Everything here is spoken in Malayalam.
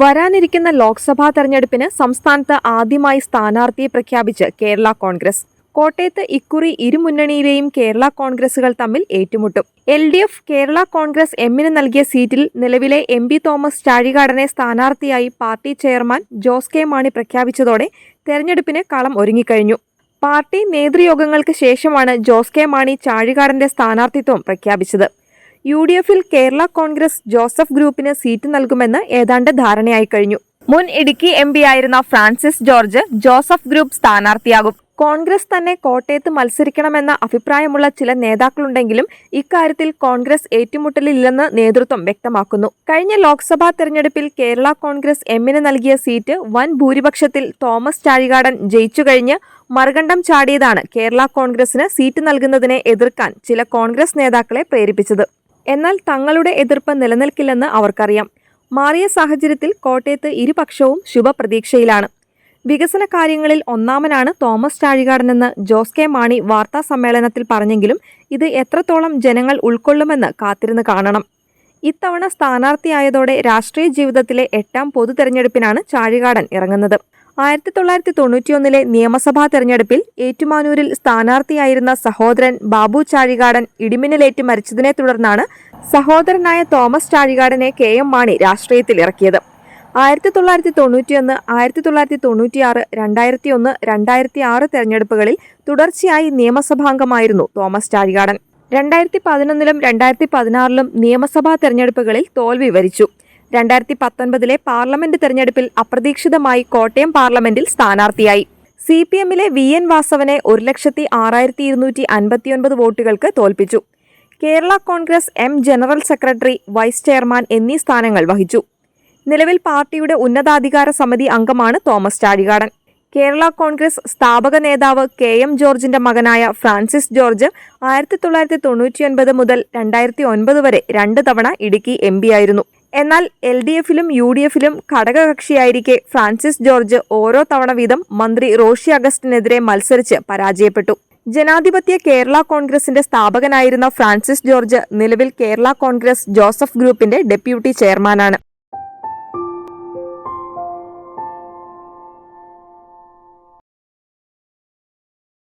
വരാനിരിക്കുന്ന ലോക്സഭാ തെരഞ്ഞെടുപ്പിന് സംസ്ഥാനത്ത് ആദ്യമായി സ്ഥാനാർത്ഥിയെ പ്രഖ്യാപിച്ച് കേരള കോൺഗ്രസ്. കോട്ടയത്ത് ഇക്കുറി ഇരുമുന്നണിയിലെയും കേരള കോൺഗ്രസുകൾ തമ്മിൽ ഏറ്റുമുട്ടും. L D F Kerala Congress എമ്മിന് നൽകിയ സീറ്റിൽ നിലവിലെ എം പി തോമസ് ചാഴികാടനെ സ്ഥാനാർത്ഥിയായി party chairman Jose K Mani പ്രഖ്യാപിച്ചതോടെ തെരഞ്ഞെടുപ്പിന് കളം ഒരുങ്ങിക്കഴിഞ്ഞു. പാർട്ടി നേതൃയോഗങ്ങൾക്ക് ശേഷമാണ് ജോസ് കെ മാണി ചാഴികാടന്റെ സ്ഥാനാർത്ഥിത്വം പ്രഖ്യാപിച്ചത്. യു ഡി എഫിൽ കേരള കോൺഗ്രസ് ജോസഫ് ഗ്രൂപ്പിന് സീറ്റ് നൽകുമെന്ന് ഏതാണ്ട് ധാരണയായി കഴിഞ്ഞു. മുൻ ഇടുക്കി എം ആയിരുന്ന ഫ്രാൻസിസ് ജോർജ് ജോസഫ് ഗ്രൂപ്പ് സ്ഥാനാർത്ഥിയാകും. കോൺഗ്രസ് തന്നെ കോട്ടയത്ത് മത്സരിക്കണമെന്ന അഭിപ്രായമുള്ള ചില നേതാക്കളുണ്ടെങ്കിലും ഇക്കാര്യത്തിൽ കോൺഗ്രസ് ഏറ്റുമുട്ടലില്ലെന്ന് നേതൃത്വം വ്യക്തമാക്കുന്നു. കഴിഞ്ഞ ലോക്സഭാ തെരഞ്ഞെടുപ്പിൽ കേരള കോൺഗ്രസ് എമ്മിന് നൽകിയ സീറ്റ് വൻ ഭൂരിപക്ഷത്തിൽ തോമസ് ചാഴികാടൻ ജയിച്ചു കഴിഞ്ഞ് മറുകണ്ഠം ചാടിയതാണ് കേരള കോൺഗ്രസിന് സീറ്റ് നൽകുന്നതിനെ എതിർക്കാൻ ചില കോൺഗ്രസ് നേതാക്കളെ പ്രേരിപ്പിച്ചത്. എന്നാൽ തങ്ങളുടെ എതിർപ്പ് നിലനിൽക്കില്ലെന്ന് അവർക്കറിയാം. മാറിയ സാഹചര്യത്തിൽ കോട്ടയത്ത് ഇരുപക്ഷവും ശുഭപ്രതീക്ഷയിലാണ്. വികസന കാര്യങ്ങളിൽ ഒന്നാമനാണ് തോമസ് ചാഴികാടനെന്ന് ജോസ് കെ മാണി വാർത്താ സമ്മേളനത്തിൽ പറഞ്ഞെങ്കിലും ഇത് എത്രത്തോളം ജനങ്ങൾ ഉൾക്കൊള്ളുമെന്ന് കാത്തിരുന്ന് കാണണം. ഇത്തവണ സ്ഥാനാർത്ഥിയായതോടെ രാഷ്ട്രീയ ജീവിതത്തിലെ എട്ടാം പൊതു തെരഞ്ഞെടുപ്പിനാണ് ചാഴികാടൻ ഇറങ്ങുന്നത്. ആയിരത്തി തൊള്ളായിരത്തി തൊണ്ണൂറ്റിയൊന്നിലെ നിയമസഭാ തെരഞ്ഞെടുപ്പിൽ ഏറ്റുമാനൂരിൽ സ്ഥാനാർത്ഥിയായിരുന്ന സഹോദരൻ ബാബു ചാഴികാടൻ ഇടിമിന്നലേറ്റ് മരിച്ചതിനെ തുടർന്നാണ് സഹോദരനായ തോമസ് ചാഴികാടനെ കെ എം മാണി രാഷ്ട്രീയത്തിൽ ഇറക്കിയത്. ആയിരത്തി തൊള്ളായിരത്തി തൊണ്ണൂറ്റിയൊന്ന് ആയിരത്തി തൊള്ളായിരത്തി തൊണ്ണൂറ്റിയാറ് രണ്ടായിരത്തി ഒന്ന് രണ്ടായിരത്തി ആറ് തെരഞ്ഞെടുപ്പുകളിൽ തുടർച്ചയായി നിയമസഭാംഗമായിരുന്നു തോമസ് ചാഴികാടൻ. രണ്ടായിരത്തി പതിനൊന്നിലും രണ്ടായിരത്തി പതിനാറിലും നിയമസഭാ തെരഞ്ഞെടുപ്പുകളിൽ തോൽവി വരിച്ചു. രണ്ടായിരത്തി പത്തൊൻപതിലെ പാർലമെന്റ് തെരഞ്ഞെടുപ്പിൽ അപ്രതീക്ഷിതമായി കോട്ടയം പാർലമെന്റിൽ സ്ഥാനാർത്ഥിയായി. സി പി എമ്മിലെ വി എൻ വാസവനെ ഒരു ലക്ഷത്തി ആറായിരത്തി ഇരുന്നൂറ്റി അൻപത്തിയൊൻപത് വോട്ടുകൾക്ക് തോൽപ്പിച്ചു. Kerala Congress M general secretary vice chairman എന്നീ സ്ഥാനങ്ങൾ വഹിച്ചു. നിലവിൽ പാർട്ടിയുടെ ഉന്നതാധികാര സമിതി അംഗമാണ് തോമസ് ചാഴികാടൻ. കേരള കോൺഗ്രസ് സ്ഥാപക നേതാവ് കെ എം ജോർജിന്റെ മകനായ ഫ്രാൻസിസ് ജോർജ് ആയിരത്തി തൊള്ളായിരത്തി തൊണ്ണൂറ്റിയൊൻപത് മുതൽ രണ്ടായിരത്തി ഒൻപത് വരെ രണ്ട് തവണ ഇടുക്കി എം ആയിരുന്നു. എന്നാൽ എൽ ഡി എഫിലും യു ഡി എഫിലും ഘടകകക്ഷിയായിരിക്കെ ഫ്രാൻസിസ് ജോർജ് ഓരോ തവണ വീതം മന്ത്രി റോഷി അഗസ്റ്റിനെതിരെ മത്സരിച്ച് പരാജയപ്പെട്ടു. ജനാധിപത്യ കേരള കോൺഗ്രസിന്റെ സ്ഥാപകനായിരുന്ന ഫ്രാൻസിസ് ജോർജ് നിലവിൽ കേരള കോൺഗ്രസ് ജോസഫ് ഗ്രൂപ്പിന്റെ ഡെപ്യൂട്ടി ചെയർമാനാണ്.